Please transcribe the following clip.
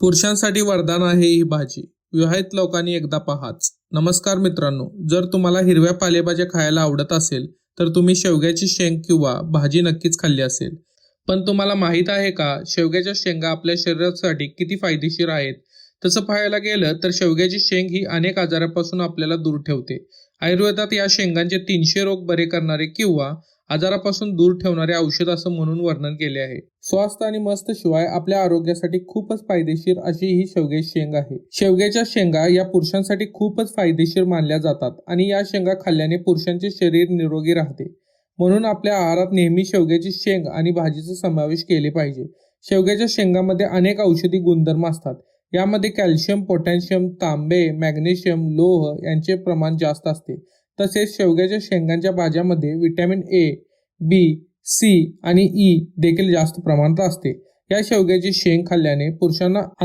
पुरुषांसाठी वरदान आहे ही भाजी. विवाहित लोकांनी एकदा पहाच. नमस्कार मित्रांनो जर तुम्हाला हिरव्या पालेभाज्या खायला आवडत असेल तर तुम्ही शेवग्याची शेंग किंवा भाजी नक्कीच खाल्ली असेल. पण तुम्हाला माहीत आहे का शेवग्याच्या शेंगा आपल्या शरीरासाठी किती फायदेशीर आहेत? तसं पाहायला गेलं तर शेवग्याची शेंग ही अनेक आजारापासून आपल्याला दूर ठेवते. आयुर्वेदात या शेंगांचे तीनशे रोग बरे करणारे किंवा आजारापासून दूर ठेवणारे औषध असं म्हणून वर्णन केले आहे. स्वास्थ्य आणि मस्त शिवाय आपल्या आरोग्यासाठी खूपच फायदेशीर अशी ही शेवगे शेंग आहे. शेवग्याच्या शेंगा या पुरुषांसाठी खूपच फायदेशीर मानल्या जातात आणि या शेंगा खाल्ल्याने पुरुषांचे शरीर निरोगी राहते. म्हणून आपल्या आहारात नेहमी शेवग्याची शेंग आणि भाजीचा समावेश केले पाहिजे. शेवग्याच्या शेंगामध्ये अनेक औषधी गुणधर्म असतात. यामध्ये कॅल्शियम पोटॅशियम तांबे मॅग्नेशियम लोह यांचे प्रमाण जास्त असते. तसेच शेवग्याच्या शेंगांच्या भाज्यामध्ये विटॅमिन ए बी सी आणि ई देखील जास्त प्रमाणात असते. या शेवग्याची शेंग खाल्ल्याने पुरुषांना